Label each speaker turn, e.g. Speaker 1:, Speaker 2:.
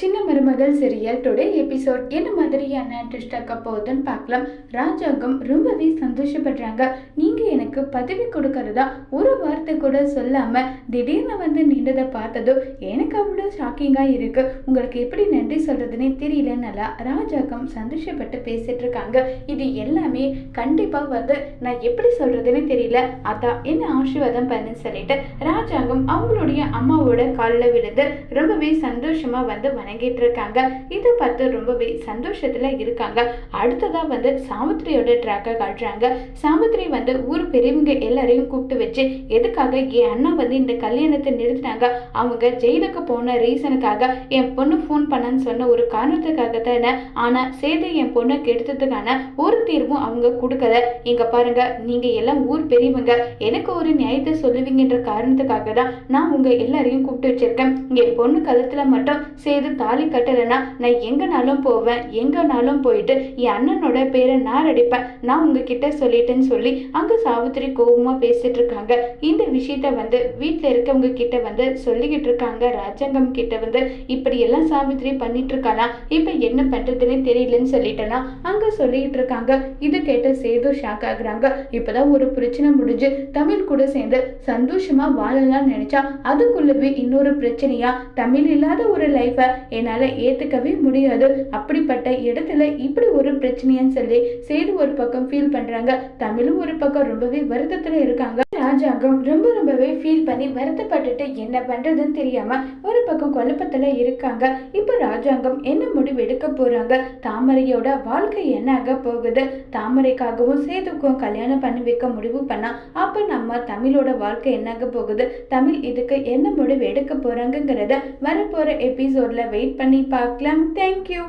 Speaker 1: சின்ன மருமகள் serial today episode என்ன மாதிரியான ட்விஸ்ட் ஆக்க போகுதுன்னு பார்க்கலாம். ராஜாங்கம் ரொம்பவே சந்தோஷப்படுறாங்க. நீ எனக்கு பதவி கொடுக்கறதா ஒரு வார்த்தை கூட சொல்லாம திடீர்னு வந்து நின்றதை பார்த்ததும் எனக்கு அவ்வளோ ஷாக்கிங்கா இருக்கு. உங்களுக்கு எப்படி நன்றி சொல்றதுன்னே தெரியலன்னால ராஜாக்கம் சந்தோஷப்பட்டு பேசிட்டு இருக்காங்க. இது எல்லாமே கண்டிப்பா வந்து நான் எப்படி சொல்றதுன்னு தெரியல. அதான் என்ன ஆசீர்வாதம் பண்ணு சொல்லிட்டு ராஜாங்கம் அவங்களுடைய அம்மாவோட காலில் விழுந்து ரொம்பவே சந்தோஷமா வந்து வணங்கிட்டு இருக்காங்க. இதை பார்த்து ரொம்பவே சந்தோஷத்துல இருக்காங்க. அடுத்ததா வந்து சாவித்திரியோட ட்ராக்கை காட்டுறாங்க. சாவித்திரி வந்து ஊர் பெரியவங்க எல்லாரையும் கூப்பிட்டு வச்சு எதுக்காக என் அண்ணா வந்து இந்த கல்யாணத்தை நிறுத்தினாங்க? அவங்க ஜெயிலுக்கு போன ரீசனுக்காக என் பொண்ணு ஃபோன் பண்ணான்னு சொன்ன ஒரு காரணத்துக்காக தானே ஆனா சேது என் பொண்ணை கெடுத்ததுக்கான ஒரு தீர்வும் அவங்க கொடுக்கல. இங்க பாருங்க நீங்க எல்லாம் ஊர் பெரியவங்க எனக்கு ஒரு நியாயத்தை சொல்லுவீங்கன்ற காரணத்துக்காக தான் நான் உங்க எல்லாரையும் கூப்பிட்டு வச்சிருக்கேன். என் பொண்ணு கழுத்துல மட்டும் சேது தாலி கட்டலைன்னா நான் எங்கனாலும் போவேன் எங்கனாலும் போயிட்டு என் அண்ணனோட பேரை நான் அடிப்பேன் நான் உங்ககிட்ட சொல்லிட்டேன்னு சொல்லி அங்க சாவித்திரி கோபமா பேசிட்டு இருக்காங்க. இந்த விஷயத்த வந்து வீட்டில் இருக்கவங்க கிட்ட வந்து சொல்லிக்கிட்டு இருக்காங்க. ராஜாங்கம் கிட்ட வந்து இப்படி எல்லாம் சாவித்திரி பண்ணிட்டு இருக்கானா இப்ப என்ன பண்றதுன்னு தெரியலன்னு சொல்லிட்டேனா? அங்க சொல்லிக்கிட்டு இருக்காங்க. இது கேட்ட சேது ஷாக் ஆகுறாங்க. இப்பதான் ஒரு பிரச்சனை முடிஞ்சு தமிழ் கூட சேர்ந்து சந்தோஷமா வாழலாம்னு நினைச்சா அதுக்குள்ளவே இன்னொரு பிரச்சனையா? தமிழ் இல்லாத ஒரு லைஃபை என்னால ஏத்துக்கவே முடியாது. அப்படிப்பட்ட இடத்துல இப்படி ஒரு பிரச்சனையான்னு சொல்லி சேது ஒரு பக்கம் ஃபீல் பண்றாங்க. தமிழும் ஒரு பக்கம் ரொம்பவே வருத்தத்துல இருக்காங்க. ராஜாங்கம் ரொம்ப ரொம்பவே ஃபீல் பண்ணி வருத்தப்பட்டுட்டு என்ன பண்றதுன்னு தெரியாம ஒரு பக்கம் குழப்பத்துல இருக்காங்க. இப்போ ராஜாங்கம் என்ன முடிவு எடுக்க போறாங்க? தாமரையோட வாழ்க்கை என்ன ஆக போகுது? தாமரைக்காகவும் சேதுக்கும் கல்யாணம் பண்ணி வைக்க முடிவு பண்ணா அப்ப நம்ம தமிழோட வாழ்க்கை என்னாக போகுது? தமிழ் இதுக்கு என்ன முடிவு எடுக்க போகிறாங்கங்கிறத வரப்போற எபிசோட்ல வெயிட் பண்ணி பார்க்கலாம். தேங்க்யூ